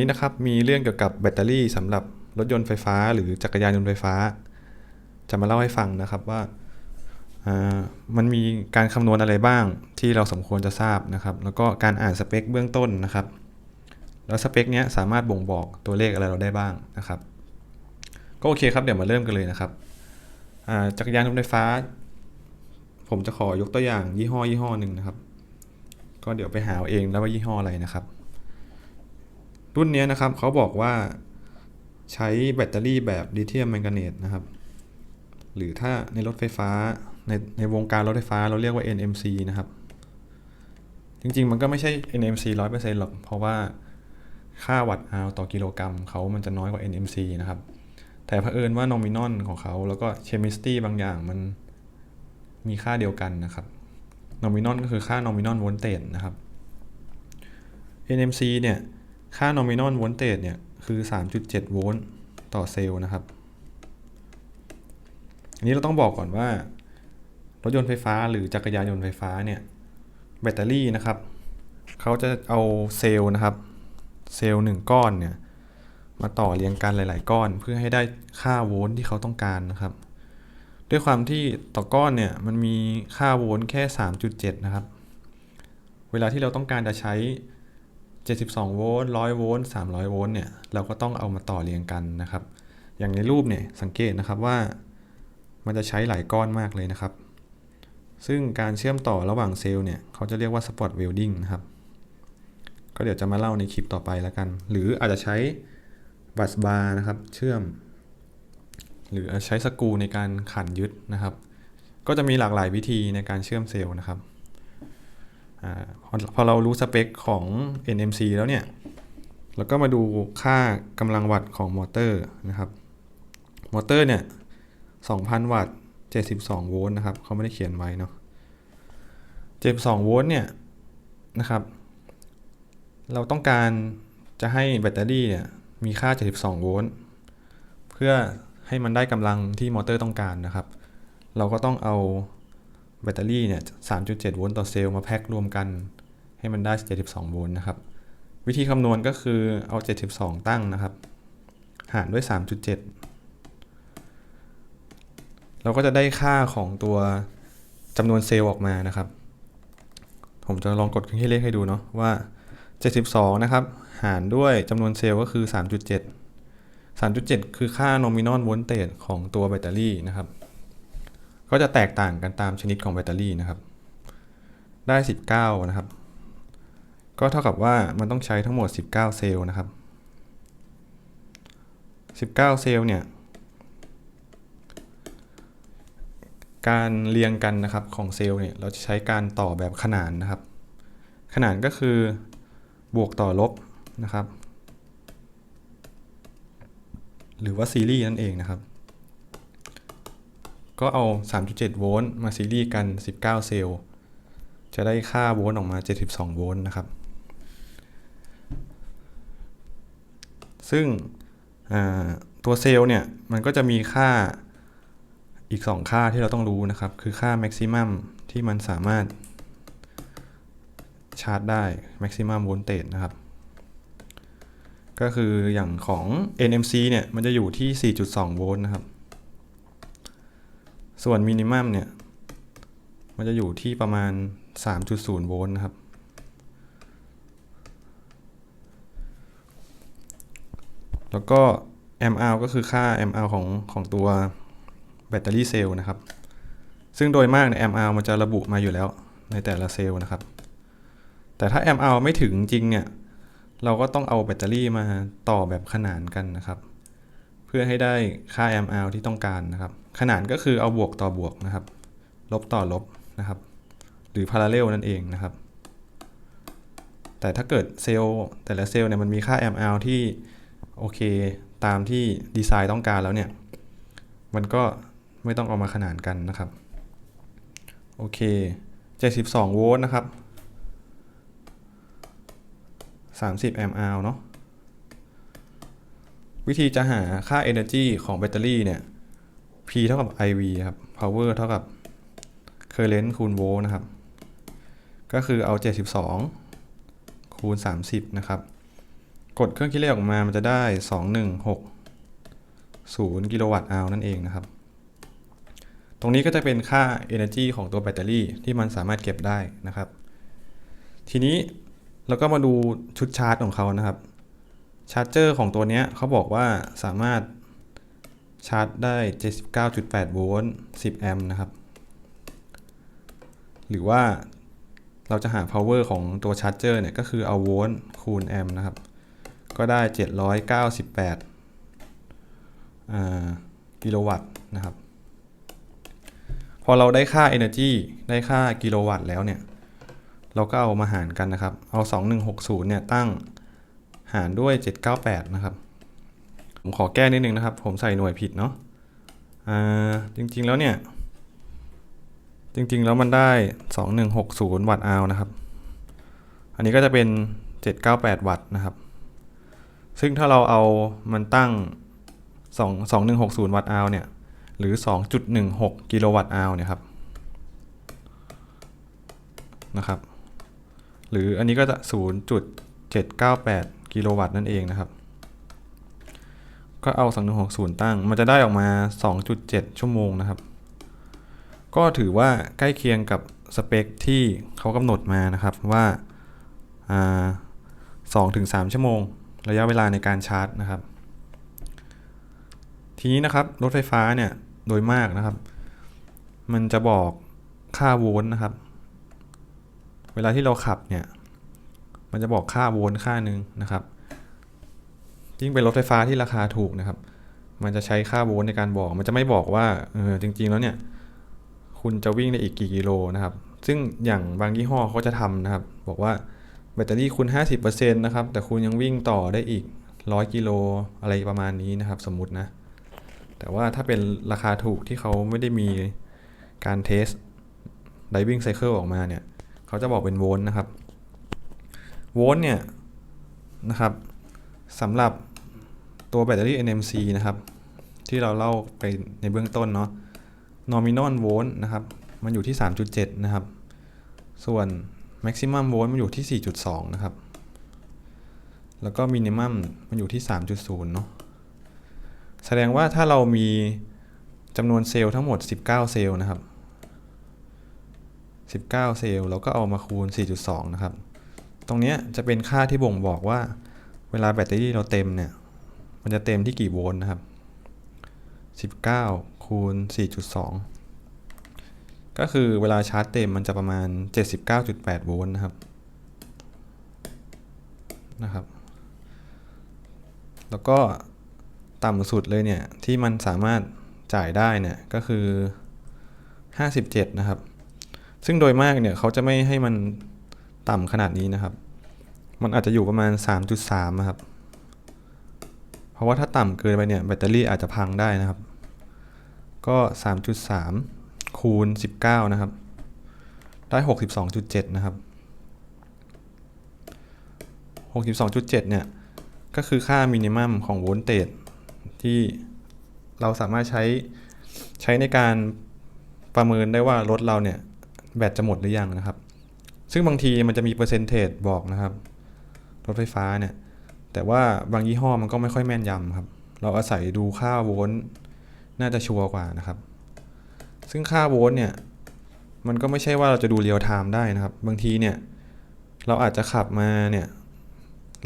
นี้นะครับมีเรื่องเกี่ยวกับแบตเตอรี่สำหรับรถยนต์ไฟฟ้า หรือจักรยานยนต์ไฟฟ้า จะมาเล่าให้ฟังนะครับว่ามันมีการคำนวณอะไรบ้างที่เราสมควรจะทราบนะครับ แล้วก็การอ่านสเปคเบื้องต้นนะครับ แล้วสเปคเนี้ยสามารถบ่งบอกตัวเลขอะไรเราได้บ้างนะครับ ก็โอเคครับเดี๋ยวมาเริ่มกันเลยนะครับจักรยานยนต์ไฟฟ้า ผมจะขอยกตัวอย่างยี่ห้อยี่ห้อหนึ่งนะครับ ก็เดี๋ยวไปหาเอาเองแล้วว่ายี่ห้ออะไรนะครับ รุ่นนี้นะครับเขาบอกว่าใช้แบตเตอรี่แบบลิเธียมแมงกาเนตนะครับ หรือถ้าในรถไฟฟ้าในในวงการรถไฟฟ้าเราเรียกว่า NMC นะครับ จริงๆ มันก็ไม่ใช่ NMC 100%หรอก เพราะว่าค่าวัตต์อาวต่อกิโลกรัมเขามันจะน้อยกว่า NMC นะครับ แต่เผอิญว่า nominal ของเขาแล้วก็ chemistry บางอย่างมันมีค่าเดียวกันนะครับ nominal ก็คือค่า nominal voltage นะครับ NMC เนี่ย ค่า nominal voltage เนี่ย คือ 3.7 โวลต์ต่อเซลล์นะครับ อันนี้เราต้องบอกก่อนว่า รถยนต์ไฟฟ้าหรือจักรยานยนต์ไฟฟ้าเนี่ย แบตเตอรี่นะครับ เขาจะเอาเซลล์นะครับ เซลล์หนึ่งก้อนเนี่ย มาต่อเรียงกันหลาย ๆ ก้อน เพื่อให้ได้ค่าโวลต์ที่เขาต้องการนะครับ ด้วยความที่ต่อก้อนเนี่ย มันมีค่าโวลต์แค่ 3.7 นะครับ เวลาที่เราต้องการจะใช้ 72 โวลต์ 100 โวลต์ 300 โวลต์เนี่ย เราก็ต้องเอามาต่อเรียงกันนะครับ อย่างในรูปเนี่ย สังเกตนะครับว่ามันจะใช้หลายก้อนมากเลยนะครับ ซึ่งการเชื่อมต่อระหว่างเซลล์เนี่ย เขาจะเรียกว่าสปอตเวลดิ้งนะครับ ก็เดี๋ยวจะมาเล่าในคลิปต่อไปแล้วกัน หรืออาจจะใช้บัสบาร์นะครับ เชื่อม หรือใช้สกูในการขันยึดนะครับ ก็จะมีหลากหลายวิธีในการเชื่อมเซลล์นะครับ พอพอเรารู้สเปคของ NMC แล้วเนี่ยเราก็มาดูค่ากำลังวัตต์ของมอเตอร์นะครับ มอเตอร์เนี่ย2,000 วัตต์ 72 โวลต์นะครับเขาไม่ได้เขียนไว้เนาะ72 โวลต์เนี่ยนะครับ เราต้องการจะให้แบตเตอรี่เนี่ยมีค่า 72 โวลต์เพื่อให้มันได้กำลังที่มอเตอร์ต้องการนะครับ เราก็ต้องเอา แบตเตอรี่เนี่ย 3.7 โวลต์ต่อเซลล์มาแพ็ครวมกัน ให้มันได้ 72 โวลต์นะครับ วิธีคำนวณก็คือเอา 72 ตั้งนะครับ หารด้วย 3.7 เราก็จะได้ค่าของตัวจำนวนเซลล์ออกมานะครับ ผมจะลองกดเครื่องคิดเลขให้ดูเนาะว่า 72 นะครับ หารด้วยจำนวนเซลล์ก็คือ 3.7 3.7 คือค่า nominal voltage ของตัวแบตเตอรี่นะครับ ก็จะแตกต่างกันตามชนิดของแบตเตอรี่นะครับ ได้ 19 นะครับ ก็เท่ากับว่ามันต้องใช้ทั้งหมด 19 เซลล์นะครับ 19 เซลล์เนี่ย การเรียงกันนะครับของเซลล์เนี่ยเราจะใช้การต่อแบบขนานนะครับ ขนานก็คือบวกต่อลบนะครับ หรือว่าซีรีส์นั่นเองนะครับ ก็เอา 3.7 โวลต์มาซีรีส์กัน 19 เซลล์ จะได้ค่าโวลต์ออกมา 72 โวลต์นะครับ ซึ่งตัวเซลล์เนี่ย มันก็จะมีค่าอีก 2 ค่าที่เราต้องรู้นะครับ คือค่า maximum ที่มันสามารถชาร์จได้ maximum voltage นะครับ ก็คืออย่างของ NMC เนี่ย มันจะอยู่ที่ 4.2 โวลต์นะครับ ส่วน minimum เนี่ย มันจะอยู่ที่ประมาณ 3.0 โวลต์นะครับ แล้วก็ MR ก็คือค่า MR ของของตัวแบตเตอรี่เซลล์นะครับ ซึ่งโดยมากใน MR มันจะระบุมาอยู่แล้วในแต่ละเซลล์นะครับ แต่ถ้า MR ไม่ถึงจริงเนี่ย เราก็ต้องเอาแบตเตอรี่มาต่อแบบขนานกันนะครับ เพื่อให้ได้ค่า MR ที่ต้องการนะครับ ขนานก็คือเอาบวกต่อบวกนะครับ ลบต่อลบนะครับ หรือพาราเรลนั่นเองนะครับ แต่ถ้าเกิดเซลล์แต่ละเซลล์เนี่ยมันมีค่า MR ที่โอเคตามที่ดีไซน์ต้องการแล้วเนี่ย มันก็ไม่ต้องเอามาขนานกันนะครับ โอเค 72 โวลต์นะครับ 30แอมป์อเนาะ วิธีจะหาค่า energy ของแบตเตอรี่เนี่ย P เท่ากับ IV ครับ power เท่ากับ current คูณโวลต์นะครับ ก็คือเอา 72 คูณ 30 นะครับ กดเครื่องคิดเลขออกมามันจะได้ 2160 กิโลวัตต์อาวนั่นเองนะครับ ตรงนี้ก็จะเป็นค่า energy ของตัวแบตเตอรี่ที่มันสามารถเก็บได้นะครับ ทีนี้เราก็มาดูชุดชาร์จของเขานะครับ ชาร์จเจอร์ของตัวเนี้ยเขาบอกว่าสามารถชาร์จได้ 79.8 โวลต์ 10 แอมป์นะครับ หรือว่าเราจะหา power ของตัวชาร์จเจอร์เนี่ย ก็คือเอาโวลต์คูณแอมป์นะครับ ก็ได้ 798อ่ากิโลวัตต์นะครับ พอเราได้ค่า energy ได้ค่ากิโลวัตต์แล้วเนี่ย เราก็เอามาหารกันนะครับ เอา 2160 เนี่ยตั้ง หารด้วย 798 นะครับ ผมขอแก้นิดนึงนะครับ ผมใส่หน่วยผิดเนาะอ่าจริงๆแล้วเนี่ย จริงๆแล้วมันได้ 2160 วัตต์อาวนะครับ อันนี้ก็จะเป็น 798 วัตต์นะครับ ซึ่งถ้าเราเอามันตั้ง 2 2160 วัตต์อาวเนี่ย หรือ 2.16 กิโลวัตต์อาวเนี่ยครับนะครับ หรืออันนี้ก็จะ 0.798 กิโลวัตต์นั่นเองนะครับ ก็เอา2160 ตั้ง มันจะได้ออกมา 2.7 ชั่วโมงนะครับ ก็ถือว่าใกล้เคียงกับสเปคที่เขากำหนดมานะครับว่าสองถึงสามชั่วโมง ระยะเวลาในการชาร์จนะครับ ทีนี้นะครับ รถไฟฟ้าเนี่ยโดยมากนะครับ มันจะบอกค่าโวลต์นะครับ เวลาที่เราขับเนี่ย มันจะบอกค่าโวลต์ค่าหนึ่งนะครับยิ่งเป็นรถไฟฟ้าที่ราคาถูกนะครับ มันจะใช้ค่าโวลต์ในการบอก มันจะไม่บอกว่าเออจริง ๆ แล้วเนี่ย คุณจะวิ่งได้อีกกี่กิโลนะครับ ซึ่งอย่างบางยี่ห้อเขาจะทำนะครับ บอกว่าแบตเตอรี่คุณ 50%นะครับ แต่คุณยังวิ่งต่อได้อีก 100 กิโลอะไรประมาณนี้นะครับ สมมตินะ แต่ว่าถ้าเป็นราคาถูกที่เขาไม่ได้มีการเทส driving cycle ออกมาเนี่ย เขาจะบอกเป็นโวลต์นะครับ โวลต์เนี่ยนะครับสำหรับตัวแบตเตอรี่ NMC นะครับ ที่เราเล่าไปในเบื้องต้นเนาะ nominal volt นะครับ มันอยู่ที่ 3.7 นะครับ ส่วน maximum volt มันอยู่ที่ 4.2 นะครับ แล้วก็ minimum มันอยู่ที่ 3.0 เนาะ แสดงว่าถ้าเรามีจำนวนเซลล์ทั้งหมด 19 เซลล์นะครับ 19 เซลล์เราก็เอามาคูณ 4.2 นะครับ ตรงนี้จะเป็นค่าที่บ่งบอกว่า เวลาแบตเตอรี่เราเต็มเนี่ย มันจะเต็มที่กี่โวลต์นะครับ 19 คูณ 4.2 ก็คือเวลาชาร์จเต็มมันจะประมาณ 79.8 โวลต์นะครับ นะครับ แล้วก็ต่ำสุดเลยเนี่ย ที่มันสามารถจ่ายได้เนี่ย ก็คือ 57 นะครับ ซึ่งโดยมากเนี่ยเขาจะไม่ให้มัน ต่ำขนาดนี้นะครับ มันอาจจะอยู่ประมาณ 3.3นะครับ เพราะว่าถ้าต่ำเกินไปเนี่ยแบตเตอรี่อาจจะพังได้นะครับ ก็ 3.3 คูณ 19 นะครับ ได้ 62.7 นะครับ 62.7 เนี่ย ก็คือค่ามินิมัมของโวลต์เตจที่เราสามารถใช้ใช้ในการประเมินได้ว่ารถเราเนี่ย แบตจะหมดหรือยังนะครับ ซึ่งบางทีมันจะมีเปอร์เซนเทจบอกนะครับ รถไฟฟ้าเนี่ย แต่ว่าบางยี่ห้อมันก็ไม่ค่อยแม่นยำครับ เราอาศัยดูค่าโวลต์น่าจะชัวร์กว่านะครับ ซึ่งค่าโวลต์เนี่ยมันก็ไม่ใช่ว่าเราจะดูเรียลไทม์ได้นะครับ บางทีเนี่ย เราอาจจะขับมาเนี่ย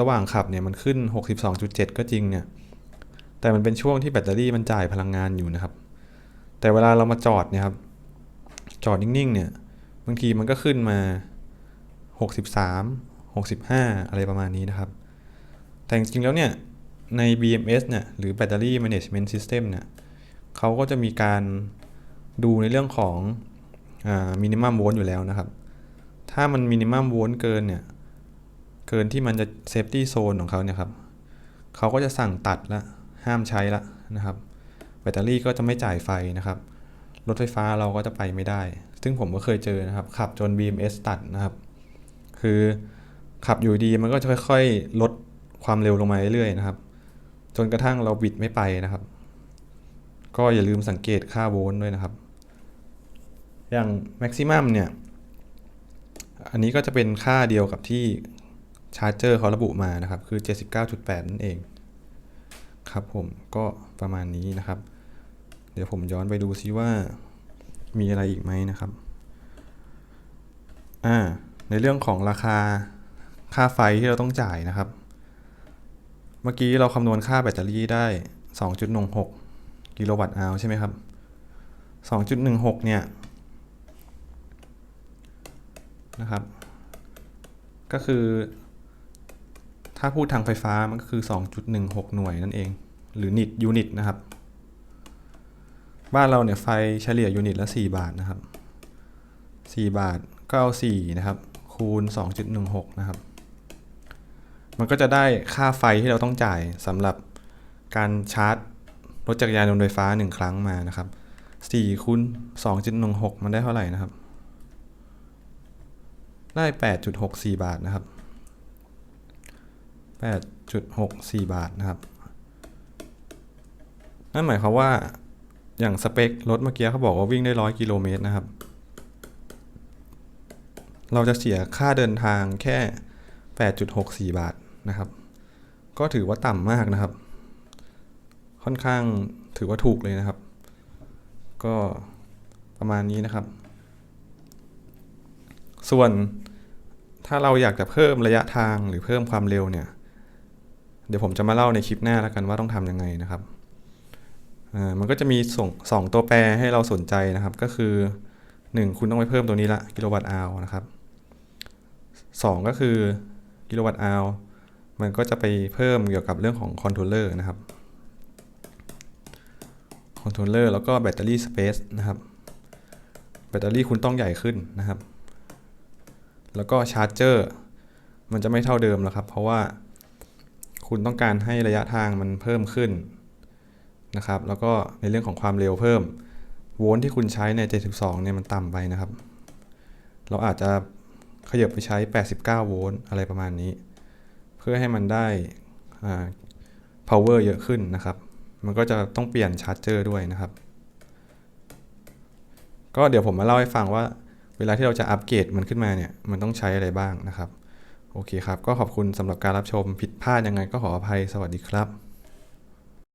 ระหว่างขับเนี่ยมันขึ้น 62.7 ก็จริงเนี่ย แต่มันเป็นช่วงที่แบตเตอรี่มันจ่ายพลังงานอยู่นะครับ แต่เวลาเรามาจอดเนี่ยครับ จอดนิ่งๆเนี่ย บางทีมันก็ขึ้นมา 63 65 อะไรประมาณนี้นะครับ แต่จริงๆแล้วเนี่ย ใน BMS เนี่ย หรือ Battery Management System เนี่ยเขาก็จะมีการดูในเรื่องของมินิมัมโวลต์อยู่แล้วนะครับ ถ้ามันมินิมัมโวลต์เกินเนี่ย เกินที่มันจะเซฟตี้โซนของเขาเนี่ยครับเขาก็จะสั่งตัดละ ห้ามใช้ละนะครับ แบตเตอรี่ก็จะไม่จ่ายไฟนะครับ รถไฟฟ้าเราก็จะไปไม่ได้ ซึ่งผมก็เคยเจอนะครับ ขับจน BMS ตัดนะครับ คือขับอยู่ดีมันก็จะค่อยๆ ลดความเร็วลงมาเรื่อยๆนะครับ จนกระทั่งเราบิดไม่ไปนะครับ ก็อย่าลืมสังเกตค่าโวลต์ด้วยนะครับ อย่าง maximum เนี่ย อันนี้ก็จะเป็นค่าเดียวกับที่ชาร์จเจอร์เขาระบุมานะครับ คือ 79.8 นั่นเอง ครับผมก็ประมาณนี้นะครับ เดี๋ยวผมย้อนไปดูซิว่ามีอะไรอีกไหมนะครับ อ่า ในเรื่องของราคาค่าไฟที่เราต้องจ่ายนะครับ เมื่อกี้เราคำนวณค่าแบตเตอรี่ได้ 2.16 กิโลวัตต์อาวใช่ไหมครับ 2.16 เนี่ยนะครับ ก็คือ ถ้าพูดทางไฟฟ้ามันก็คือ 2.16 หน่วยนั่นเอง หรือนิตยูนิตนะครับ บ้านเราเนี่ยไฟเฉลี่ยยูนิตละ 4 บาทนะครับ 4 บาทก็เอา4นะครับ คูณ 2.16 นะครับ มันก็จะได้ค่าไฟที่เราต้องจ่ายสำหรับการชาร์จรถจักรยานยนต์ไฟฟ้า 1 ครั้งมานะครับ4คูณ2.16 มันได้เท่าไหร่นะครับ ได้ 8.64 บาทนะครับ 8.64 บาทนะครับ นั่นหมายความว่าอย่างสเปครถเมื่อกี้เขาบอกว่าวิ่งได้ 100 กิโลเมตรนะครับ เราจะเสียค่าเดินทางแค่ 8.64 บาทนะครับ ก็ถือว่าต่ำมากนะครับ ค่อนข้างถือว่าถูกเลยนะครับ ก็ประมาณนี้นะครับ ส่วนถ้าเราอยากจะเพิ่มระยะทางหรือเพิ่มความเร็วเนี่ย เดี๋ยวผมจะมาเล่าในคลิปหน้าแล้วกันว่าต้องทำยังไงนะครับอ่ามันก็จะมีสองสองตัวแปรให้เราสนใจนะครับ ก็คือ 1 คุณต้องไปเพิ่มตัวนี้ละกิโลวัตต์อาวนะครับ 2 ก็คือกิโลวัตต์อาวมันก็จะไปเพิ่มเกี่ยวกับเรื่องของคอนโทรลเลอร์นะครับคอนโทรลเลอร์แล้วก็แบตเตอรี่สเปซนะครับ แบตเตอรี่คุณต้องใหญ่ขึ้นนะครับ แล้วก็ชาร์จเจอร์มันจะไม่เท่าเดิมแล้วครับ เพราะว่าคุณต้องการให้ระยะทางมันเพิ่มขึ้นนะครับ แล้วก็ในเรื่องของความเร็วเพิ่ม โวลต์ที่คุณใช้ใน 72 เนี่ยมันต่ำไปนะครับ เราอาจจะ ขยับไปใช้ 89 โวลต์อะไรประมาณนี้ เพื่อให้มันได้ power เยอะขึ้นนะครับ มันก็จะต้องเปลี่ยนชาร์จเจอร์ด้วยนะครับ ก็เดี๋ยวผมมาเล่าให้ฟังว่า เวลาที่เราจะอัปเกรดมันขึ้นมาเนี่ย มันต้องใช้อะไรบ้างนะครับ โอเคครับ ก็ขอบคุณสำหรับการรับชมผิดพลาดยังไงก็ขออภัยสวัสดีครับ